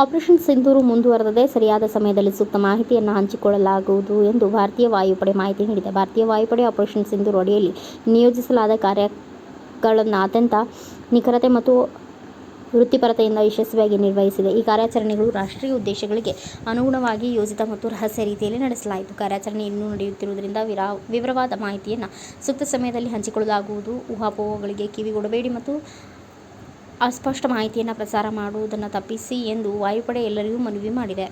Operation Sindoor ಮುಂದುವರೆದದೆ. ಸರಿಯಾದ ಸಮಯದಲ್ಲಿ ಸೂಕ್ತ ಮಾಹಿತಿಯನ್ನು ಹಂಚಿಕೊಳ್ಳಲಾಗುವುದು ಎಂದು ಭಾರತೀಯ ವಾಯುಪಡೆ ಮಾಹಿತಿ ನೀಡಿದೆ. ಭಾರತೀಯ ವಾಯುಪಡೆ ಆಪರೇಷನ್ ಸಿಂಧೂರು ಅಡಿಯಲ್ಲಿ ನಿಯೋಜಿಸಲಾದ ಕಾರ್ಯಗಳನ್ನು ಅತ್ಯಂತ ನಿಖರತೆ ಮತ್ತು ವೃತ್ತಿಪರತೆಯಿಂದ ಯಶಸ್ವಿಯಾಗಿ ನಿರ್ವಹಿಸಿದೆ. ಈ ಕಾರ್ಯಾಚರಣೆಗಳು ರಾಷ್ಟ್ರೀಯ ಉದ್ದೇಶಗಳಿಗೆ ಅನುಗುಣವಾಗಿ ಯೋಜಿತ ಮತ್ತು ರಹಸ್ಯ ರೀತಿಯಲ್ಲಿ ನಡೆಸಲಾಯಿತು. ಕಾರ್ಯಾಚರಣೆ ಇನ್ನೂ ನಡೆಯುತ್ತಿರುವುದರಿಂದ ವಿರಾ, ವಿವರವಾದ ಮಾಹಿತಿಯನ್ನು ಸೂಕ್ತ ಸಮಯದಲ್ಲಿ ಹಂಚಿಕೊಳ್ಳಲಾಗುವುದು. ಊಹಾಪೋಹಗಳಿಗೆ ಕಿವಿಗೊಡಬೇಡಿ ಮತ್ತು ಅಸ್ಪಷ್ಟ ಮಾಹಿತಿಯನ್ನು ಪ್ರಸಾರ ಮಾಡುವುದನ್ನು ತಪ್ಪಿಸಿ ಎಂದು ವಾಯುಪಡೆ ಎಲ್ಲರಿಗೂ ಮನವಿ ಮಾಡಿದೆ.